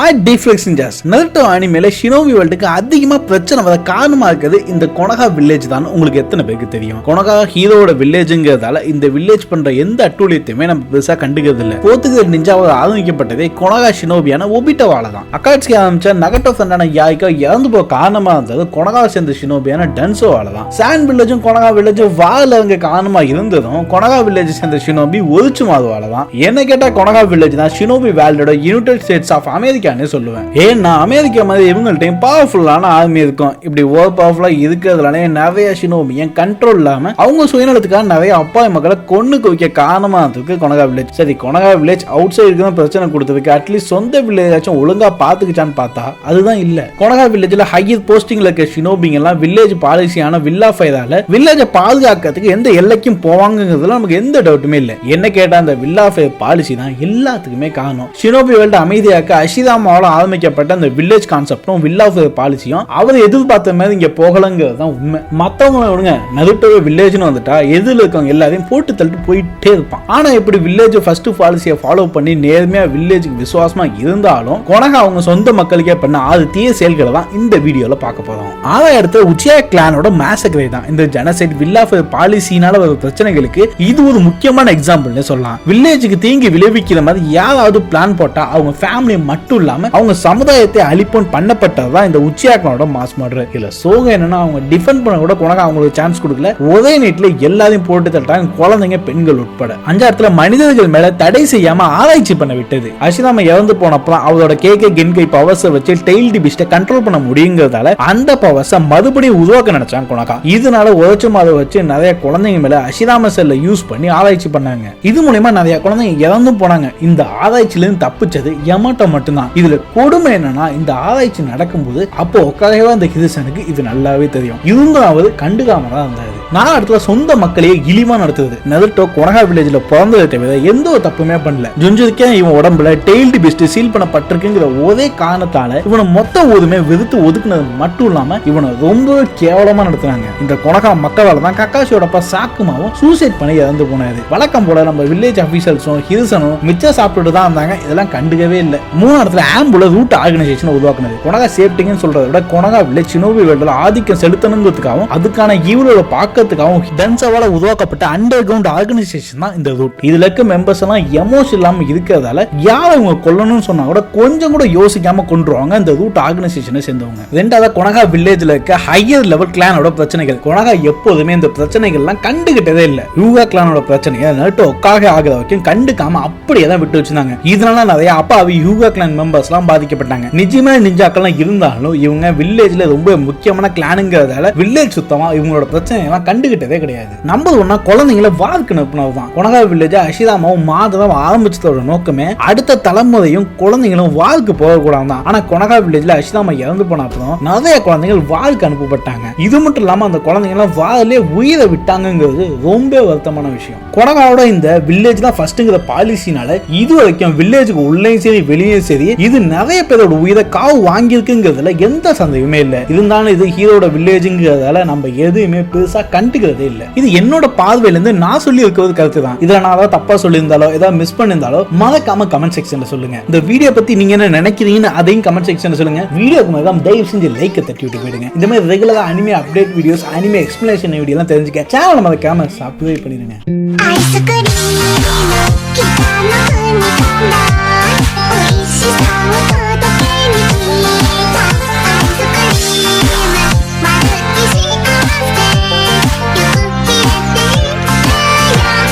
ஆ deflects இன்ஜாஸ் Naruto அனிமேல shinobi வேர்ல்டுக்கு அதிகமா பிரச்சனை வர காரணமா இருக்கிறது இந்த கொனகா வில்லேஜ் தான். உங்களுக்கு எத்தனை பேருக்கு தெரியும்? கொனகா ஹீரோவோட வில்லேஜுங்கிறதால இந்த வில்லேஜ் பண்ற எந்த அட்டூழியத்தையுமே நம்ம பெருசா கண்டுக்கிறது இல்லை. போர்த்துகல் நிஞ்சாவால் ஆரம்பிக்கப்பட்டதே கொனகா ஷினோபியான ஒபிட்டவால தான். அக்காட்சி ஆரம்பிச்ச நகட்டோ சண்டான யாய்க்கா இறந்து போக காரணமா இருந்தது கொனகாவை சேர்ந்த ஷினோபியான டன்சோவால தான். சான் வில்லேஜும் கொனகா வில்லேஜும் வாழ இறங்க காரணமா இருந்ததும் கொனகா வில்லேஜ் சேர்ந்த ஷினோபி ஒழிச்சு மாதுவால தான். என்ன கேட்டா கொனகா வில்லேஜ் தான் ஷினோபி வேல்டோட யுனைடெட் ஸ்டேட்ஸ் ஆஃப் அமெரிக்கா அமெரிக்கான்னு சொல்லுவேன். ஏன்னா அமெரிக்கா மாதிரி இவங்கள்ட்டையும் பவர்ஃபுல்லான ஆர்மி இருக்கும். இப்படி ஓவர் பவர்ஃபுல்லா இருக்கிறதுனாலே நிறைய ஷினோபி என் கண்ட்ரோல் இல்லாம அவங்க சுயநலத்துக்காக நிறைய அப்பாவி மக்களை கொண்டு குவிக்க காரணமா இருந்ததுக்கு கொனகா வில்லேஜ் சரி கொனகா வில்லேஜ் அவுட் சைடுக்கு தான் பிரச்சனை கொடுத்ததுக்கு அட்லீஸ்ட் சொந்த வில்லேஜாச்சும் ஒழுங்கா பாத்துக்கிச்சான்னு பார்த்தா அதுதான் இல்ல. கொனகா வில்லேஜ்ல ஹையர் போஸ்டிங்ல இருக்க ஷினோபிங்க எல்லாம் வில்லேஜ் பாலிசியான வில்லா ஃபைதால வில்லேஜை பாதுகாக்கிறதுக்கு எந்த எல்லைக்கும் போவாங்கிறதுல நமக்கு எந்த டவுட்டுமே இல்லை. என்ன கேட்டா அந்த வில்லா ஃபைர் பாலிசி தான் எல்லாத்துக்குமே காரணம். ஷினோபி வேல்ட அமைதியாக்க அஷிதா அஷிதாமாவால் ஆரம்பிக்கப்பட்ட அந்த வில்லேஜ் கான்செப்டும் வில்லா பாலிசியும் அவர் எதிர்பார்த்த மாதிரி இங்க போகலங்கிறது தான் உண்மை. மத்தவங்க விடுங்க நருட்டோவே வில்லேஜ்னு வந்துட்டா எதிரில் இருக்கவங்க எல்லாரையும் போட்டு தள்ளிட்டு போயிட்டே இருப்பான். ஆனால் இப்படி வில்லேஜ் ஃபர்ஸ்ட் பாலிசியை ஃபாலோ பண்ணி நேர்மையா வில்லேஜுக்கு விசுவாசமா இருந்தாலும் கொனகா அவங்க சொந்த மக்களுக்கே பண்ண ஆறு தீய செயல்களை தான் இந்த வீடியோவில் பார்க்க போறோம். ஆறாவது இடத்துல உச்சியா கிளானோட மேசக்ரே தான். இந்த ஜனசைட் வில்லா பாலிசினால வர பிரச்சனைகளுக்கு இது ஒரு முக்கியமான எக்ஸாம்பிள்னு சொல்லலாம். வில்லேஜுக்கு தீங்கு விளைவிக்கிற மாதிரி யாராவது பிளான் போட்டால் அவங்க ஃபேமிலி மட்டும் இல்லாம அவங்க சமுதாயத்தை அழிப்போன் பண்ணப்பட்டதுதான் இந்த உச்சியாக்கனோட மாஸ் மர்டர் இல்ல சோகம் என்னன்னா அவங்க டிஃபெண்ட் பண்ண கூட கொனகா அவங்களுக்கு சான்ஸ் கொடுக்கல. ஒரே நீட்ல எல்லாத்தையும் போட்டு தட்டாங்க குழந்தைங்க பெண்கள் உட்பட. அஞ்சாயிரத்துல மனிதர்கள் மேல தடை செய்யாம ஆராய்ச்சி பண்ண விட்டது. அசிதாம இறந்து போனப்பறம் அவரோட கேகே கென்கை பவர்ஸை வச்சு டெய்ல் டிபிஸ்ட கண்ட்ரோல் பண்ண முடியுங்கிறதால அந்த பவர்ஸை மறுபடியும் உருவாக்க நினைச்சாங்க கொனகா இதனால உழைச்சு மாத வச்சு நிறைய குழந்தைங்க மேல அசிதாம செல்ல யூஸ் பண்ணி ஆராய்ச்சி பண்ணாங்க. இது மூலயமா நிறைய குழந்தைங்க இறந்தும் போனாங்க. இந்த ஆராய்ச்சியிலிருந்து தப்பிச்சது யமட்டோ மட்டும்தான். இதுல கொடுமை என்னன்னா இந்த ஆராய்ச்சி நடக்கும்போது அப்போ உட்காரவே அந்த ஹிதசனுக்கு இது நல்லாவே தெரியும். இருந்தாவது அவர் கண்டுக்காம தான் இருந்தாரு நான் இடத்துல சொந்த மக்களையே இழிவா நடத்துது நெதர்டோ கொனகா வில்லேஜ்ல பிறந்ததை தவிர எந்த ஒரு தப்புமே பண்ணல. ஜுஞ்சுக்கே இவன் உடம்புல டெய்ல்டு பிஸ்ட் சீல் பண்ணப்பட்டிருக்குங்கிற ஒரே காரணத்தால இவனை மொத்த ஊருமே வெறுத்து ஒதுக்குனது மட்டும் இல்லாம இவனை ரொம்ப கேவலமா நடத்துனாங்க இந்த கொனகா மக்களால தான் கக்காஷியோட அப்பா சாக்குமாவும் சூசைட் பண்ணி இறந்து போனாரு. வழக்கம் போல நம்ம வில்லேஜ் அபிஷியல்ஸும் ஹில்சனும் மிச்சம் சாப்பிட்டுட்டு தான் இருந்தாங்க இதெல்லாம் கண்டுக்கவே இல்லை. மூணு இடத்துல ஆம்புல ரூட் ஆர்கனைசேஷன் உருவாக்குனது. கொனகா சேஃப்டிங்கன்னு சொல்றதை விட கொனகா வில்லேஜ் சினோபி வேல்டில் ஆதிக்கம் செலுத்தணுங்கிறதுக்காகவும் அதுக்கான ஈவலோட பாக்கிறதுக்காகவும் டென்சவால உருவாக்கப்பட்ட அண்டர் கிரவுண்ட் ஆர்கனைசேஷன் தான் இந்த ரூட் இதுல இருக்க மெம்பர்ஸ் எல்லாம் எமோஷன் இல்லாம இருக்கிறதால யாரை இவங்க கொல்லணும்னு சொன்னா கூட கொஞ்சம் கூட யோசிக்காம கொண்டுருவாங்க இந்த ரூட் ஆர்கனைசேஷனை சேர்ந்தவங்க. ரெண்டாவது கொனகா வில்லேஜ்ல இருக்க ஹையர் லெவல் கிளானோட பிரச்சனைகள். கொனகா எப்போதுமே இந்த பிரச்சனைகள்லாம் கண்டுகிட்டதே இல்லை. யூகா கிளானோட பிரச்சனையை நட்டு ஒக்காக ஆகிற வரைக்கும் கண்டுக்காம அப்படியே தான் விட்டு வச்சிருந்தாங்க. இதனால நிறைய அப்பாவி யூகா கிளான் மெம்பர்ஸ் எல்லாம் பாதிக்கப்பட்டாங்க. நிஜமான நிஞ்சாக்கள்லாம் இருந்தாலும் இவங்க வில்லேஜ்ல ரொம்ப முக்கியமான கிளானுங்கிறதால வில்லேஜ் சுத்தமா இவங்களோட பிரச்சனை எல்லாம் கண்டுகிட்டதே கிடையாது. நம்பது ஒன்னா குழந்தைங்களை வாழ்க்கை நிறுப்பினது தான். கொனகா வில்லேஜ் அஷிதாமாவும் மாதவம் ஆரம்பிச்சதோட நோக்கமே அடுத்த தலைமுறையும் குழந்தைங்களும் வாழ்க்கை போகக்கூடாது தான். ஆனா கொனகா வில்லேஜ்ல அஷிதாமா இறந்து போன அப்புறம் நிறைய குழந்தைகள் வாழ்க்கை அனுப்பப்பட்டாங்க. இது மட்டும் இல்லாம அந்த குழந்தைங்களாம் எல்லாம் வாழலே உயிரை விட்டாங்கங்கிறது ரொம்ப வருத்தமான விஷயம். கொனகாவோட இந்த வில்லேஜ் தான் ஃபர்ஸ்ட்ங்கிற பாலிசினால இது வரைக்கும் வில்லேஜுக்கு உள்ளேயும் சரி வெளியும் சரி இது நிறைய பேரோட உயிரை காவு வாங்கியிருக்குங்கிறதுல எந்த சந்தேகமே இல்லை. இருந்தாலும் இது ஹீரோட வில்லேஜுங்கிறதால நம்ம எதுவுமே பெருசா கண்டுக்கிறதே இல்லை. இது என்னோட பார்வையில இருந்து நான் சொல்லி இருக்கிறது கருத்து தான் இதில் நான் ஏதாவது தப்பா சொல்லியிருந்தாலோ ஏதாவது மிஸ் பண்ணியிருந்தாலோ மறக்காம கமெண்ட் செக்ஷன்ல சொல்லுங்க. இந்த வீடியோ பத்தி நீங்க என்ன நினைக்கிறீங்கன்னு அதையும் கமெண்ட் செக்ஷன்ல சொல்லுங்க. வீடியோக்கு மறக்காம தயவு செஞ்சு லைக்கை தட்டி விட்டு போயிடுங்க. இந்த மாதிரி ரெகுலரா anime update videos anime explanation video எல்லாம் தெரிஞ்சுக்க சேனல் மறக்காம சப்ஸ்கிரைப் பண்ணிடுங்க.